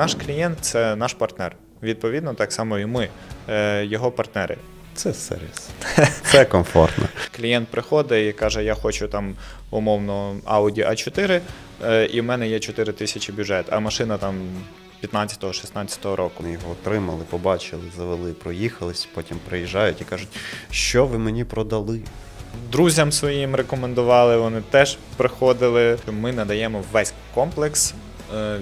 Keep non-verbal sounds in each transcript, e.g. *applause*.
Наш клієнт це наш партнер. Відповідно, так само і ми, е, його партнери. Це сервіс. Це комфортно. Клієнт приходить і каже: Я хочу там умовно Audi A4, е, і в мене є 4 тисячі бюджет, а машина там 15-16 року. Ми його отримали, побачили, завели, проїхались, потім приїжджають і кажуть, що ви мені продали. Друзям своїм рекомендували, вони теж приходили. Ми надаємо весь комплекс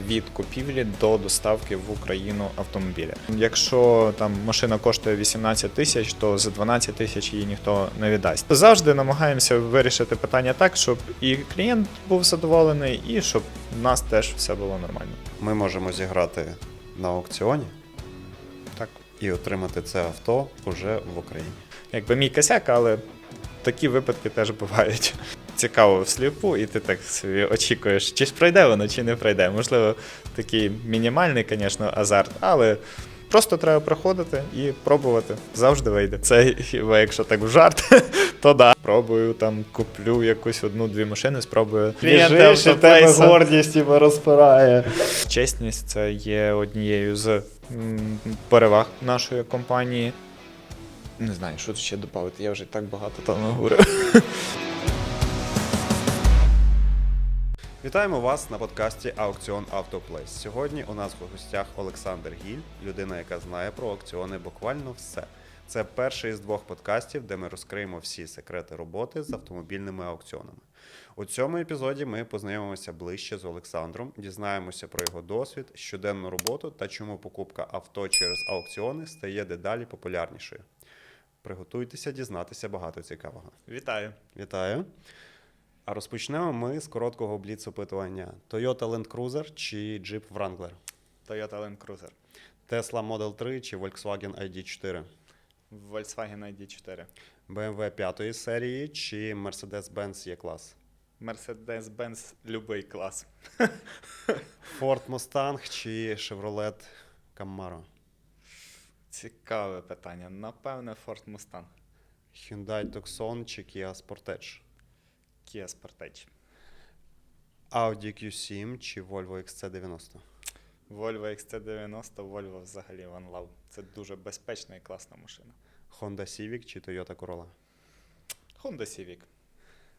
від купівлі до доставки в Україну автомобіля. Якщо там машина коштує 18 тисяч, то за 12 тисяч її ніхто не віддасть. Завжди намагаємося вирішити питання так, щоб і клієнт був задоволений, і щоб в нас теж все було нормально. Ми можемо зіграти на аукціоні Так, і отримати це авто уже в Україні. якби мій косяк, але такі випадки теж бувають. Цікаво всліпу, і ти так собі очікуєш, чи ж пройде воно, чи не пройде. Можливо, такий мінімальний, звісно, азарт, але просто треба проходити і пробувати. Завжди вийде. Це хіба якщо так в жарт, *laughs* то да. Пробую там, куплю якусь одну-дві машини, спробую. Біжиш, і тебе гордість тебе розпирає. Чесність це є однією з переваг нашої компанії. Не знаю, що тут ще додати, я вже так багато там говорив. *laughs* Вітаємо вас на подкасті Аукціон Автоплейс. Сьогодні у нас в гостях Олександр Гіль, людина, яка знає про аукціони буквально все. Це перший із двох подкастів, де ми розкриємо всі секрети роботи з автомобільними аукціонами. У цьому епізоді ми познайомимося ближче з Олександром, дізнаємося про його досвід, щоденну роботу та чому покупка авто через аукціони стає дедалі популярнішою. Приготуйтеся дізнатися багато цікавого. Вітаю. Вітаю. А розпочнемо ми з короткого бліц-опитування: Toyota Land Cruiser чи Jeep Wrangler? Toyota Land Cruiser. Tesla Model 3 чи Volkswagen ID4? Volkswagen ID4. BMW 5 серії чи Mercedes-Benz E-клас? Mercedes-Benz любий клас. Ford Mustang чи Chevrolet Camaro? Цікаве питання. Напевне, Ford Mustang. Hyundai Tucson чи Kia Sportage? Kia Sportage. Audi Q7 чи Volvo XC90? Volvo XC90, Volvo взагалі One Love. Це дуже безпечна і класна машина. Honda Civic чи Toyota Corolla? Honda Civic,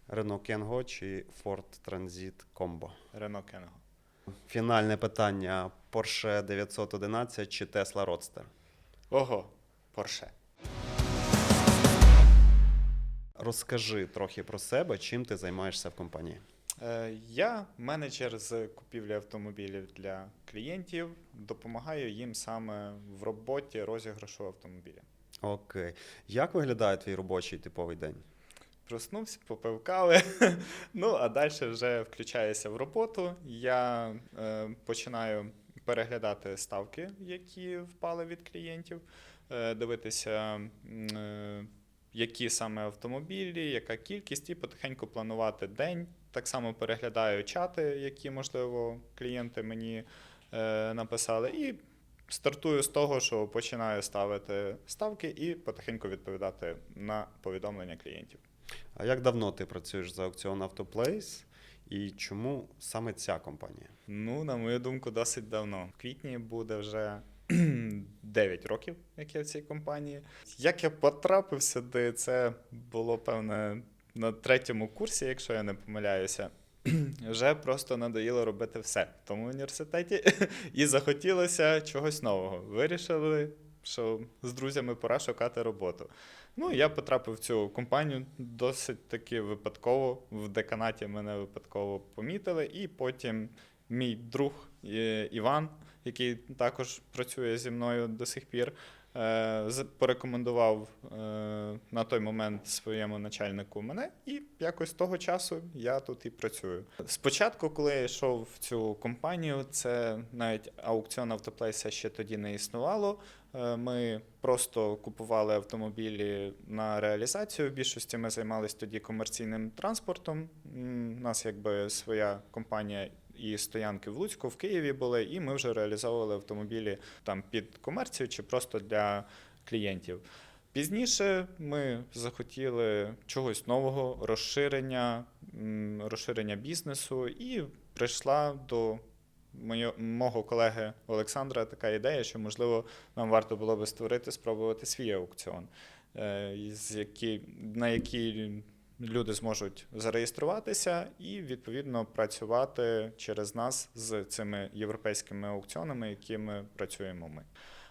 Renault Kangoo чи Ford Transit Combo? Renault Kangoo. Фінальне питання: Porsche 911 чи Tesla Roadster? Ого, Porsche. Розкажи трохи про себе, чим ти займаєшся в компанії. Е, Я менеджер з купівлі автомобілів для клієнтів, допомагаю їм саме в роботі розіграшу автомобіля. Окей. Як виглядає твій робочий типовий день? Проснувся, попив кави. *laughs* ну, а далі вже включаюся в роботу. Я е, починаю переглядати ставки, які впали від клієнтів, е, дивитися, е, які саме автомобілі, яка кількість, і потихеньку планувати день. Так само переглядаю чати, які, можливо, клієнти мені е, написали. І стартую з того, що починаю ставити ставки і потихеньку відповідати на повідомлення клієнтів. А як давно ти працюєш за аукціон Автоплейс? І чому саме ця компанія? Ну, на мою думку, досить давно. В квітні буде вже *clears throat* 9 років, як я в цій компанії. Як я потрапив сюди, це було певне на третьому курсі, якщо я не помиляюся. *clears throat* Вже просто надоїло робити все в тому університеті, *laughs* і захотілося чогось нового. Вирішили, що з друзями пора шукати роботу. Ну, я потрапив в цю компанію досить таки випадково. В деканаті мене випадково помітили, і потім мій друг е, Іван, який також працює зі мною до сих пір, е, порекомендував е, на той момент своєму начальнику мене, і якось того часу я тут і працюю. Спочатку, коли я йшов в цю компанію, це навіть аукціон автоплейса ще тоді не існувало. Е, Ми просто купували автомобілі на реалізацію. В більшості ми займалися тоді комерційним транспортом. У нас якби своя компанія і стоянки в Луцьку, в Києві були, і ми вже реалізовували автомобілі там під комерцію чи просто для клієнтів. Пізніше ми захотіли чогось нового, розширення, розширення бізнесу, і прийшла до мого колеги Олександра така ідея, що можливо нам варто було би створити, спробувати свій аукціон, е, на який люди зможуть зареєструватися і відповідно працювати через нас з цими європейськими аукціонами, якими працюємо ми.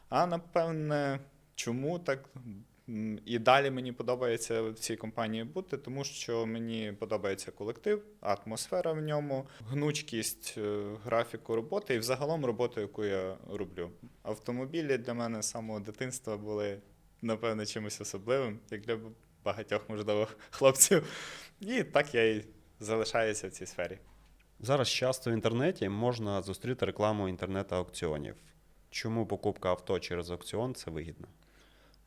А напевне, чому так? І далі мені подобається в цій компанії бути, тому що мені подобається колектив, атмосфера в ньому, гнучкість е, графіку роботи і взагалом роботу, яку я роблю. Автомобілі для мене з самого дитинства були, напевно, чимось особливим, як для багатьох, можливо, хлопців. І так я і залишаюся в цій сфері. Зараз часто в інтернеті можна зустріти рекламу інтернет-аукціонів. Чому покупка авто через аукціон це вигідно?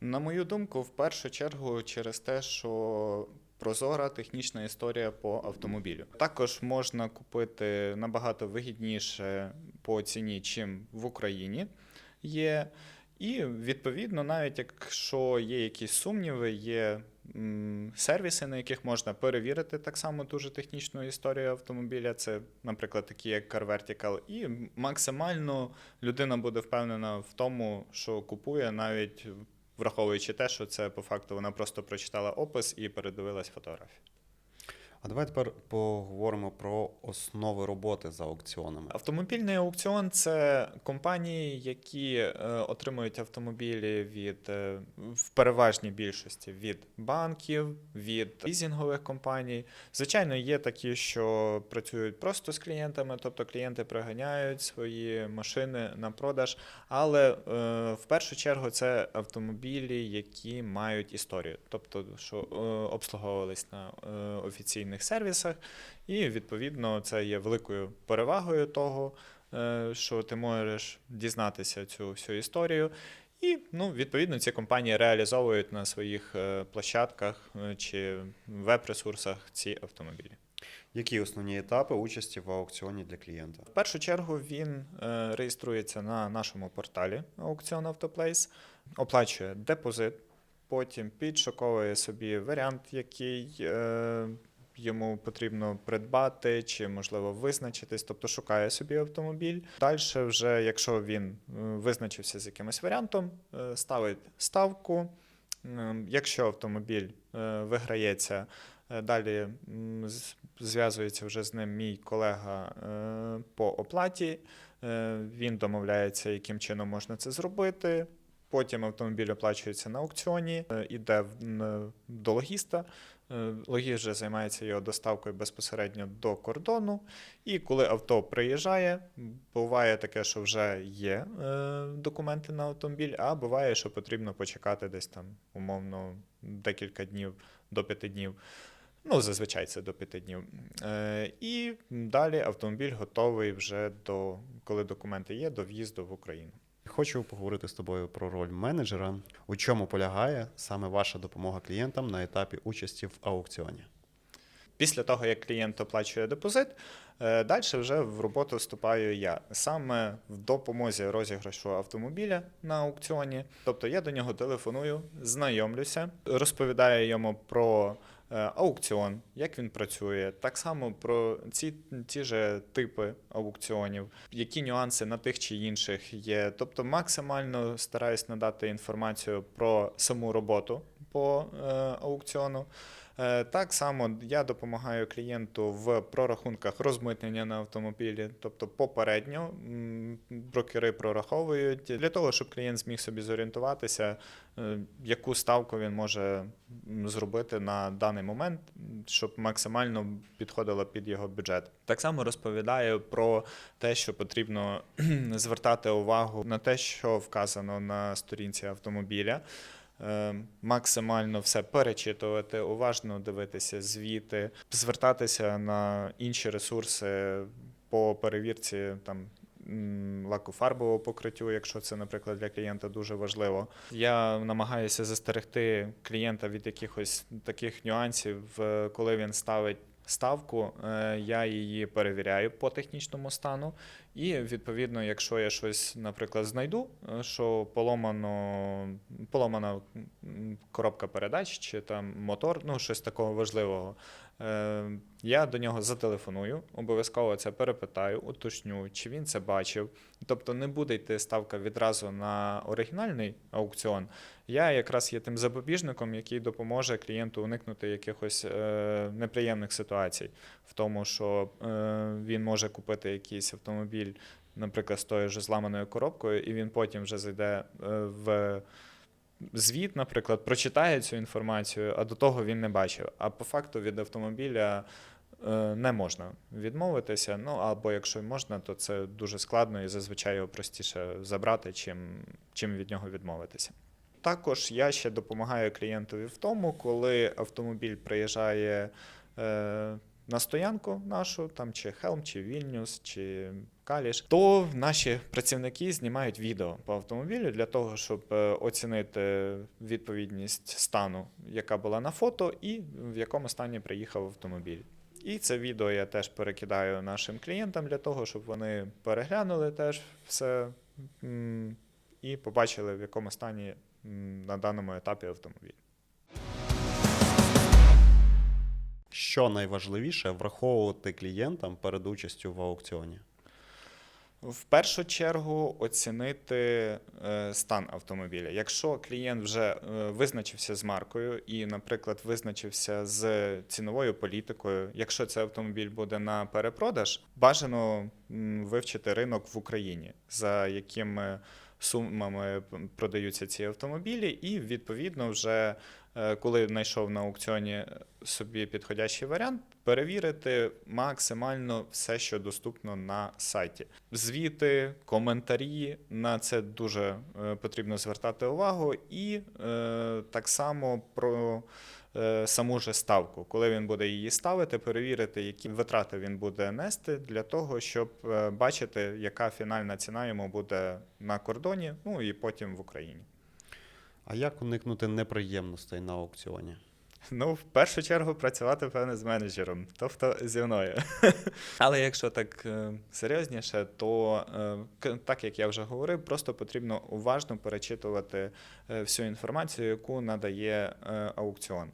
На мою думку, в першу чергу через те, що прозора технічна історія по автомобілю. Також можна купити набагато вигідніше по ціні, чим в Україні є. І відповідно, навіть якщо є якісь сумніви, є сервіси, на яких можна перевірити так само дуже технічну історію автомобіля. Це, наприклад, такі як Car Vertical, і максимально людина буде впевнена в тому, що купує, навіть враховуючи те, що це по факту вона просто прочитала опис і передивилась фотографії. А давай тепер поговоримо про основи роботи за аукціонами. Автомобільний аукціон це компанії, які е, отримують автомобілі від е, в переважній більшості від банків, від лізінгових компаній. Звичайно, є такі, що працюють просто з клієнтами, тобто клієнти приганяють свої машини на продаж. Але е, в першу чергу це автомобілі, які мають історію, тобто що е, обслуговувались на е, офіційних сервісах, і відповідно це є великою перевагою того, е, що ти можеш дізнатися цю всю історію. І ну, відповідно ці компанії реалізовують на своїх е, площадках е, чи веб-ресурсах ці автомобілі. Які основні етапи участі в аукціоні для клієнта? В першу чергу він реєструється на нашому порталі Аукціон Автоплейс, оплачує депозит, потім підшуковує собі варіант, який йому потрібно придбати, чи можливо визначитись, тобто шукає собі автомобіль. Далі, вже якщо він е, визначився з якимось варіантом, е, ставить ставку. Якщо автомобіль е, виграється, далі зв'язується вже з ним мій колега по оплаті. Він домовляється, яким чином можна це зробити. Потім автомобіль оплачується на аукціоні, е, іде до логіста. Е, вже займається його доставкою безпосередньо до кордону. І коли авто приїжджає, буває таке, що вже є е, документи на автомобіль, а буває, що потрібно почекати десь там умовно декілька днів до п'яти днів. Ну, зазвичай це до п'яти днів. Е, і далі автомобіль готовий вже до коли документи є, до в'їзду в Україну. Хочу поговорити з тобою про роль менеджера. У чому полягає саме ваша допомога клієнтам на етапі участі в аукціоні? Після того, як клієнт оплачує депозит, е, далі вже в роботу вступаю я саме в допомозі розіграшу автомобіля на аукціоні. Тобто я до нього телефоную, знайомлюся, розповідаю йому про аукціон, як він працює, так само про ці ті же типи аукціонів, які нюанси на тих чи інших є. Тобто максимально стараюсь надати інформацію про саму роботу по е, аукціону. Е, Так само я допомагаю клієнту в прорахунках розмитнення на автомобілі, тобто попередньо брокери прораховують для того, щоб клієнт зміг собі зорієнтуватися, е, яку ставку він може зробити на даний момент, щоб максимально підходило під його бюджет. Так само розповідаю про те, що потрібно звертати увагу на те, що вказано на сторінці автомобіля. Е, максимально все перечитувати, уважно дивитися звіти, звертатися на інші ресурси по перевірці там. Лакофарбового покриттю, якщо це, наприклад, для клієнта дуже важливо. Я намагаюся застерегти клієнта від якихось таких нюансів, е, коли він ставить ставку, е, я її перевіряю по технічному стану. І відповідно, якщо я щось, наприклад, знайду, е, що поламано, поламана коробка передач чи там мотор, ну щось такого важливого, я до нього зателефоную, обов'язково це перепитаю, уточню, чи він це бачив. Тобто не буде йти ставка відразу на оригінальний аукціон. Я якраз є тим запобіжником, який допоможе клієнту уникнути якихось е, неприємних ситуацій в тому, що е, він може купити якийсь автомобіль, наприклад, з тою ж зламаною коробкою, і він потім вже зайде е, в звіт, наприклад, прочитає цю інформацію, а до того він не бачив. А по факту від автомобіля. е, Не можна відмовитися. Ну або якщо можна, то це дуже складно і зазвичай його простіше забрати, чим, чим від нього відмовитися. Також я ще допомагаю клієнтові в тому, коли автомобіль приїжджає е, на стоянку нашу, там чи Хелм, чи Вільнюс, чи Каліш, то наші працівники знімають відео по автомобілю для того, щоб е, оцінити відповідність стану, яка була на фото, і в якому стані приїхав автомобіль. І це відео я теж перекидаю нашим клієнтам для того, щоб вони переглянули теж все і побачили, в якому стані на даному етапі автомобіль. Що найважливіше враховувати клієнтам перед участю в аукціоні? В першу чергу оцінити е, стан автомобіля. Якщо клієнт вже е, визначився з маркою і, наприклад, визначився з ціновою політикою, якщо цей автомобіль буде на перепродаж, бажано вивчити ринок в Україні, за якими сумами продаються ці автомобілі, і відповідно вже коли знайшов на аукціоні собі підходящий варіант, перевірити максимально все, що доступно на сайті. Звіти, коментарі на це дуже е, потрібно звертати увагу, і е, так само про е, саму же ставку, коли він буде її ставити, перевірити, які витрати він буде нести для того, щоб е, бачити, яка фінальна ціна йому буде на кордоні, ну і потім в Україні. А як уникнути неприємностей на аукціоні? Ну, в першу чергу працювати певне з менеджером, тобто зі мною. *laughs* Але якщо так е, серйозніше, то е, к- так як я вже говорив, просто потрібно уважно перечитувати е, всю інформацію, яку надає аукціон.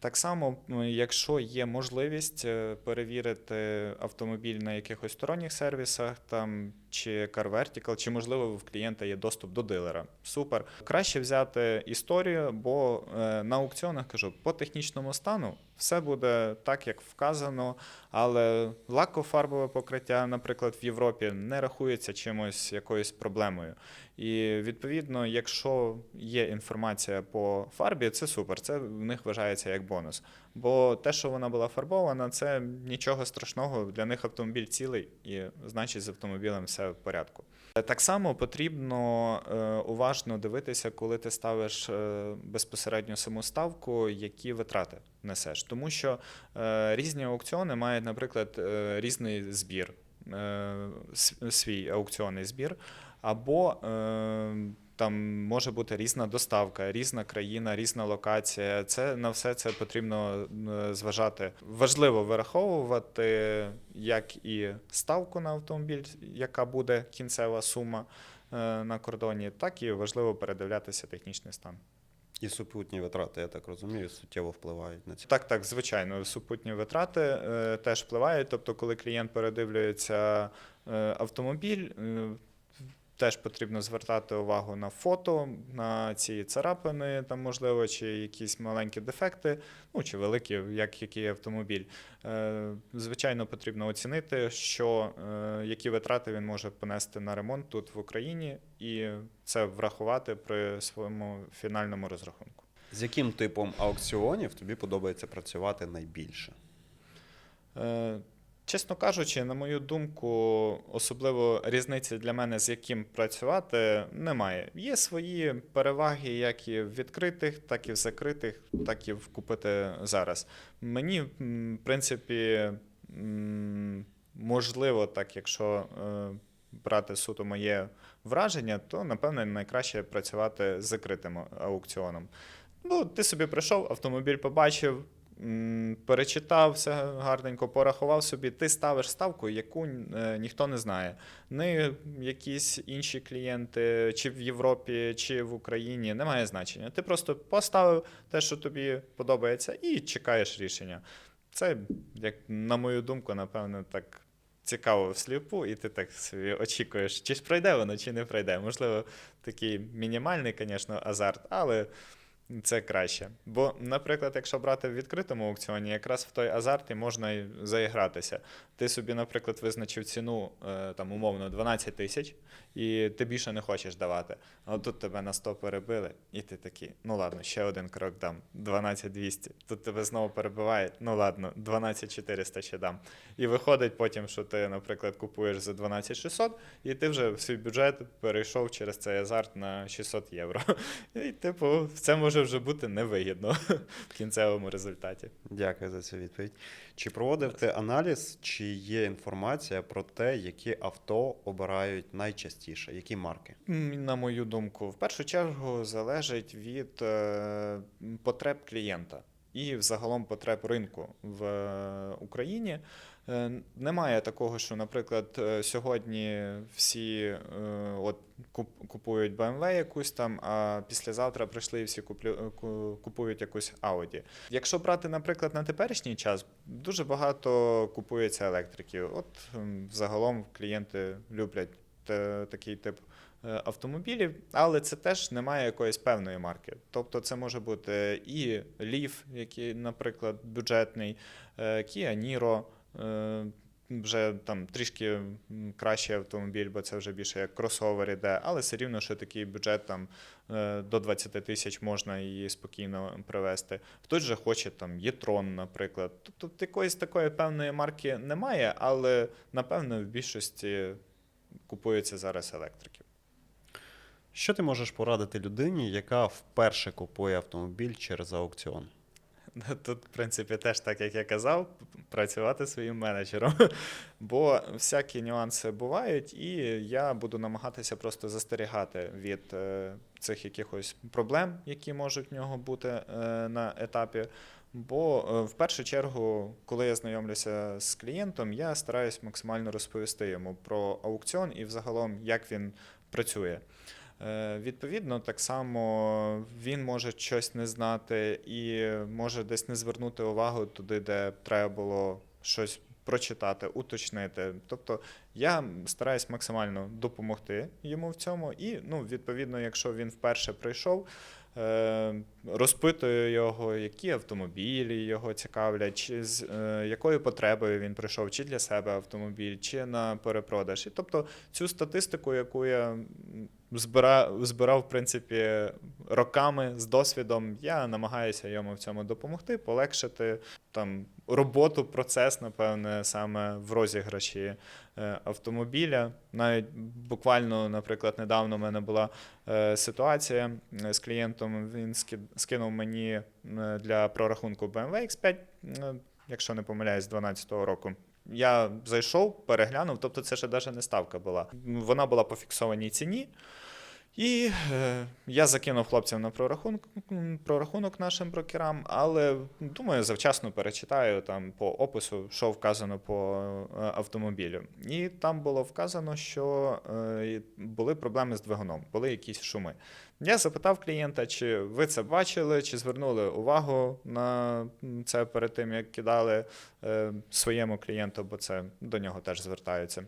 Так само, якщо є можливість е, перевірити автомобіль на якихось сторонніх сервісах, там чи Car Vertical, чи можливо в клієнта є доступ до дилера. Супер. Краще взяти історію, бо е, на аукціонах кажу, по технічному стану все буде так, як вказано, але лакофарбове покриття, наприклад, в Європі не рахується чимось якоюсь проблемою. І відповідно, якщо є інформація по фарбі, це супер. Це в них вважається як бонус. Бо те, що вона була фарбована, це нічого страшного. Для них автомобіль цілий, і значить з автомобілем все в порядку. Так само потрібно е, уважно дивитися, коли ти ставиш е, безпосередньо саму ставку, які витрати несеш. Тому що е, різні аукціони мають, наприклад, е, різний збір, е, свій аукціонний збір, або е, там може бути різна доставка, різна країна, різна локація. Це на все це потрібно зважати. Важливо вираховувати як і ставку на автомобіль, яка буде кінцева сума е, на кордоні, так і важливо передивлятися технічний стан. І супутні витрати, я так розумію, суттєво впливають на це. Так, так, звичайно, супутні витрати е, теж впливають. Тобто, коли клієнт передивлюється е, автомобіль, е, теж потрібно звертати увагу на фото, на ці царапини, там, можливо, чи якісь маленькі дефекти, ну чи великі, як який автомобіль. Е, звичайно, потрібно оцінити, що, е, які витрати він може понести на ремонт тут в Україні, і це врахувати при своєму фінальному розрахунку. З яким типом аукціонів тобі подобається працювати найбільше? Чесно кажучи, на мою думку, особливо різниці для мене, з яким працювати, немає. Є свої переваги, як і в відкритих, так і в закритих, так і в купити зараз. Мені, в принципі, можливо, так, якщо е, брати суто моє враження, то напевне найкраще працювати з закритим аукціоном. Ну, ти собі прийшов, автомобіль побачив, перечитав все гарненько, порахував собі, ти ставиш ставку, яку е, ніхто не знає. Не якісь інші клієнти, чи в Європі, чи в Україні, немає значення. Ти просто поставив те, що тобі подобається, і чекаєш рішення. Це, як на мою думку, напевно, так цікаво всліпу, і ти так собі очікуєш, чи ж пройде воно, чи не пройде. Можливо, такий мінімальний, звісно, азарт, але це краще. Бо, наприклад, якщо брати в відкритому аукціоні, якраз в той азарт і можна заігратися. Ти собі, наприклад, визначив ціну е, там умовно 12 тисяч, і ти більше не хочеш давати. А тут тебе на 100 перебили, і ти такий, ну ладно, ще один крок дам, 12 200. Тут тебе знову перебивають, ну ладно, 12 400 ще дам. І виходить потім, що ти, наприклад, купуєш за 12 600, і ти вже свій бюджет перейшов через цей азарт на 600 євро. *laughs* І, типу, це може вже бути невигідно в кінцевому результаті. Дякую за цю відповідь. Чи проводив ти аналіз, чи є інформація про те, які авто обирають найчастіше, які марки? На мою думку, в першу чергу залежить від е, потреб клієнта і взагалом потреб ринку в е, Україні. Е, Немає такого, що, наприклад, е, сьогодні всі е, от купують BMW якусь там, а післязавтра прийшли і всі купують якусь Audi. Якщо брати, наприклад, на теперішній час, дуже багато купується електриків. От м, взагалом клієнти люблять такий тип автомобілів, але це теж немає якоїсь певної марки. Тобто це може бути і Leaf, який, наприклад, бюджетний, Kia Niro, вже там трішки кращий автомобіль, бо це вже більше як кросовер іде, але все рівно, що такий бюджет там е, до 20 тисяч можна її спокійно привезти. Хтось же хоче там Єтрон, наприклад. Тобто якоїсь такої певної марки немає, але напевно в більшості купується зараз електриків. Що ти можеш порадити людині, яка вперше купує автомобіль через аукціон? *laughs* Тут, в принципі, теж так, як я казав, працювати своїм менеджером. *laughs* Бо всякі нюанси бувають, і я буду намагатися просто застерігати від е, цих якихось проблем, які можуть в нього бути е, на етапі. Бо е, в першу чергу, коли я знайомлюся з клієнтом, я стараюсь максимально розповісти йому про аукціон і взагалом, як він працює. Е, Відповідно, так само він може щось не знати і може десь не звернути увагу туди, де треба було щось прочитати, уточнити. Тобто я стараюсь максимально допомогти йому в цьому. І, ну, відповідно, якщо він вперше прийшов, е, розпитую його, які автомобілі його цікавлять, чи з е, якою потребою він прийшов, чи для себе автомобіль, чи на перепродаж. І тобто цю статистику, яку я м, збира, збирав, в принципі, роками з досвідом, я намагаюся йому в цьому допомогти, полегшити там роботу, процес, напевне, саме в розіграші е, автомобіля. Навіть буквально, наприклад, недавно в мене була е, ситуація е, з клієнтом. Він скинув мені для прорахунку BMW X5, е, якщо не помиляюсь, з 2012 року. Я зайшов, переглянув, тобто це ще навіть не ставка була. Вона була по фіксованій ціні. І е, я закинув хлопцям на прорахунок, прорахунок нашим брокерам, але думаю, завчасно перечитаю там по опису, що вказано по е, автомобілю. І там було вказано, що е, були проблеми з двигуном, були якісь шуми. Я запитав клієнта, чи ви це бачили, чи звернули увагу на це перед тим, як кидали е, своєму клієнту, бо це до нього теж звертаються.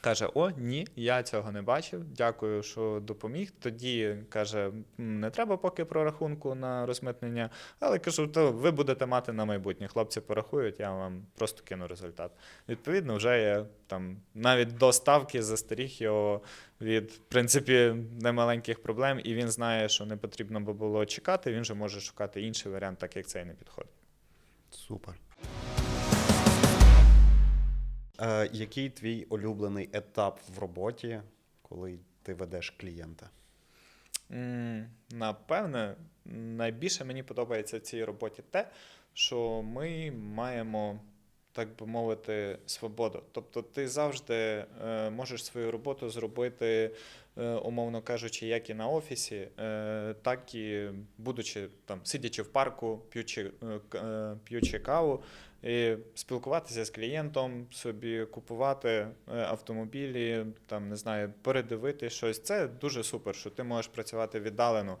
Каже: О, ні, я цього не бачив. Дякую, що допоміг. Тоді каже: не треба поки прорахунку на розмитнення, але кажу, то ви будете мати на майбутнє. Хлопці порахують, я вам просто кину результат. Відповідно, вже я там навіть до ставки застеріг його від в принципі немаленьких проблем, і він знає, що не потрібно би було чекати. Він же може шукати інший варіант, так як цей не підходить. Супер. Е, який твій улюблений етап в роботі, коли ти ведеш клієнта? Напевне, найбільше мені подобається в цій роботі те, що ми маємо, так би мовити, свободу. Тобто ти завжди е, можеш свою роботу зробити е, умовно кажучи, як і на офісі, е, так і будучи там, сидячи в парку, п'ючи, е, е, п'ючи каву, і спілкуватися з клієнтом, собі купувати е, автомобілі, там не знаю, передивити щось. Це дуже супер, що ти можеш працювати віддалено.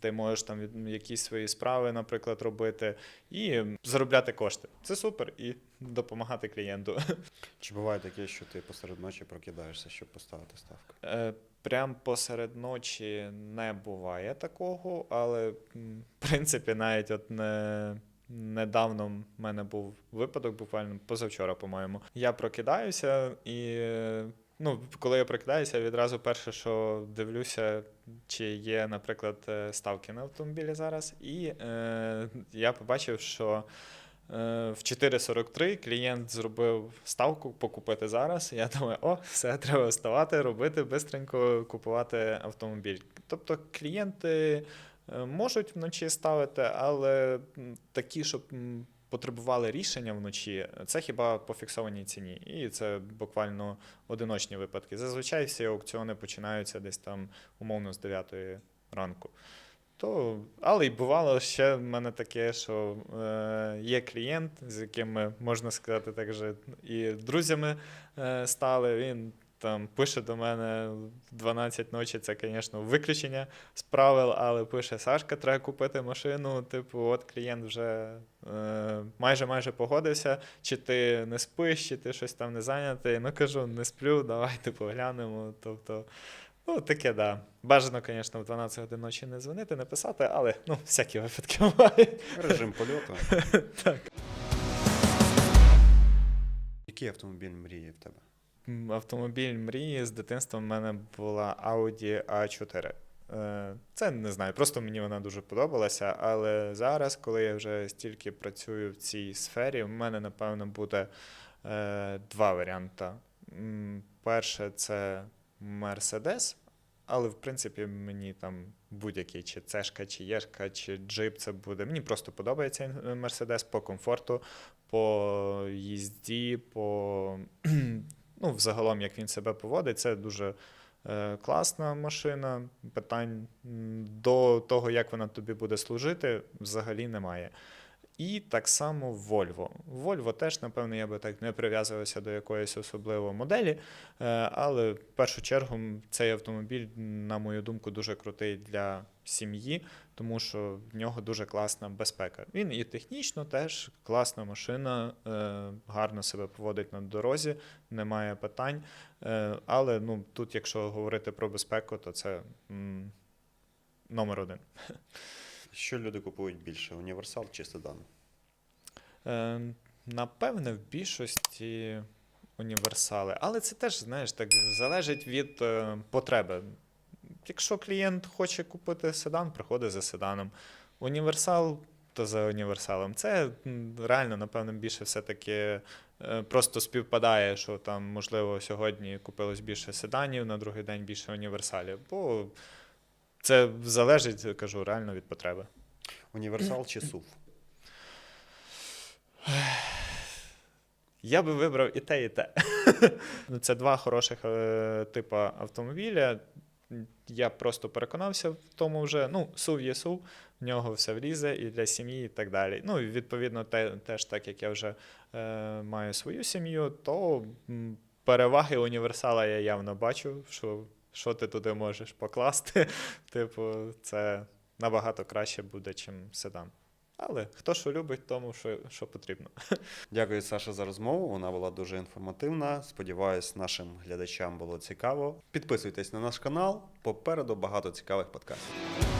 Ти можеш там якісь свої справи, наприклад, робити і заробляти кошти. Це супер і допомагати клієнту. *laughs* Чи буває таке, що ти посеред ночі прокидаєшся, щоб поставити ставку? Е, Прям посеред ночі не буває такого, але в принципі навіть от не. Недавно в мене був випадок, буквально позавчора, по-моєму. Я прокидаюся, і ну, коли я прокидаюся, відразу перше, що дивлюся, чи є, наприклад, е, ставки на автомобілі зараз. І е, я побачив, що е, в 4.43 клієнт зробив ставку покупити зараз. Я думаю, о, все, треба вставати, робити, бистренько купувати автомобіль. Тобто клієнти можуть вночі ставити, але такі, щоб потребували рішення вночі, це хіба по фіксованій ціні. І це буквально одиночні випадки. Зазвичай всі аукціони починаються десь там умовно з 9 ранку. То, але й бувало ще в мене таке, що е, є клієнт, з яким можна сказати, так же і друзями е, стали. Він там пише до мене в 12 ночі, це, звісно, виключення з правил, але пише: Сашка, треба купити машину. Типу, от клієнт вже е, майже майже погодився, чи ти не спиш, чи ти щось там не зайнятий. Ну кажу, не сплю, давайте поглянемо. Тобто, ну таке, да. Бажано, звісно, в 12 годин ночі не дзвонити, не писати, але ну, всякі випадки бувають. Режим польоту. *laughs* Так. Який автомобіль мрії в тебе? Автомобіль мрії з дитинства в мене була Audi A4. Е, Це не знаю, просто мені вона дуже подобалася. Але зараз, коли я вже стільки працюю в цій сфері, в мене, напевно, буде е, два варіанти. Перше, це Mercedes, але в принципі мені там будь-який, чи цешка, чи єшка, чи джип це буде. Мені просто подобається Mercedes по комфорту, по їзді, по ну, взагалом, як він себе поводить, це дуже е, класна машина. Питань до того, як вона тобі буде служити, взагалі немає. І так само Volvo. Volvo теж, напевно, я би так не прив'язувався до якоїсь особливої моделі, е, але в першу чергу цей автомобіль, на мою думку, дуже крутий для сім'ї, тому що в нього дуже класна безпека. Він і технічно теж класна машина, е, гарно себе поводить на дорозі, немає питань. Е, Але ну, тут, якщо говорити про безпеку, то це номер один. *laughs* Що люди купують більше? Універсал чи седан? Е, Напевне, в більшості універсали. Але це теж, знаєш, так залежить від е, потреби. Якщо клієнт хоче купити седан, приходить за седаном. Універсал, то за універсалом. Це реально, напевно, більше все-таки е, просто співпадає, що там, можливо, сьогодні купилось більше седанів, на другий день більше універсалів. Бо це залежить, кажу, реально від потреби. Універсал чи SUV? Я би вибрав і те, і те. *laughs* Ну, Це два хороших е, типу автомобіля. Я просто переконався в тому вже. Ну, SUV є SUV, в нього все влізе і для сім'ї, і так далі. Ну, і відповідно, те, теж так як я вже е, маю свою сім'ю, то переваги універсала я явно бачу, що, що ти туди можеш покласти. *laughs* Типу, це набагато краще буде, чим седан. Але хто що любить, тому що, що потрібно. *laughs* Дякую, Саша, за розмову. Вона була дуже інформативна. Сподіваюсь, нашим глядачам було цікаво. Підписуйтесь на наш канал. Попереду багато цікавих подкастів.